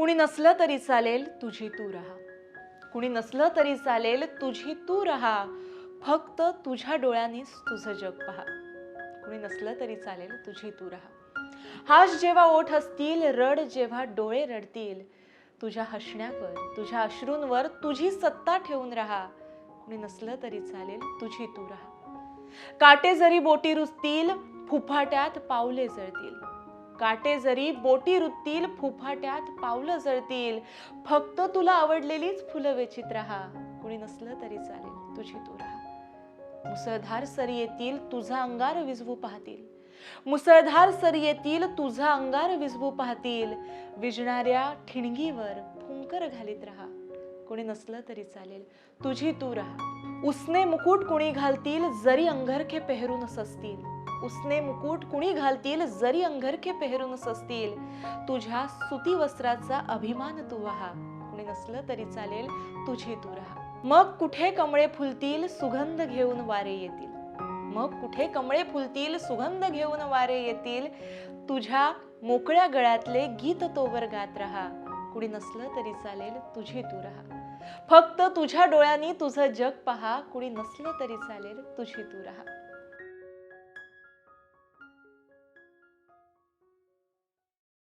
कुणी नसलं तरी चालेल तुझी तू राहा. कुणी नसलं तरी चालेल तुझी तू राहा. फक्त तुझ्या डोळ्यांनीच तुझं जग पहा. कुणी नसलं तरी चालेल तुझी तू राहा. हाश जेव्हा ओठ असतील रड जेव्हा डोळे रडतील तुझ्या हसण्यावर तुझ्या अश्रूंवर तुझी सत्ता ठेवून राहा. कुणी नसलं तरी चालेल तुझी तू राहा. काटे जरी बोटी रुजतील फुफाट्यात पावले जळतील. काटे जरी बोटी रुततील फुफाट्यात पावलं जळतील. फक्त तुला आवडलेलीच फुलं वेचित राहा. कुणी नसलं तरी चालेल तुझी तू राहा. मुसळधार सरी येतील तुझा अंगार विझवू पाहतील. मुसळधार सरी येतील तुझा अंगार विझवू पाहतील. विजणाऱ्या ठिणगीवर फुंकर घालीत राहा. कोणी नसलं तरी चालेल तुझी तू राहा. उसने मुकुट कुणी घालतील जरी अंगरखे पेहरून असतील उसने मुकुट कुणी घालतील जरी अंगरखे पेहरून असतील तुझ्या सुती वस्त्राचा अभिमान तू व्हा. कुणी नसलं तरी चालेल तुझी तू राहा. मग कुठे कमळे फुलतील सुगंध घेऊन वारे येतील. मग कुठे कमळे फुलतील सुगंध घेऊन वारे येतील. तुझ्या मोकळ्या गळ्यातले गीत तोवर गात राहा. कुणी नसलं तरी चालेल तुझी तू राहा. फक्त तुझ्या डोळ्यांनी तुझं जग पहा. कुणी नसलं तरी चालेल तुझी तू राहा.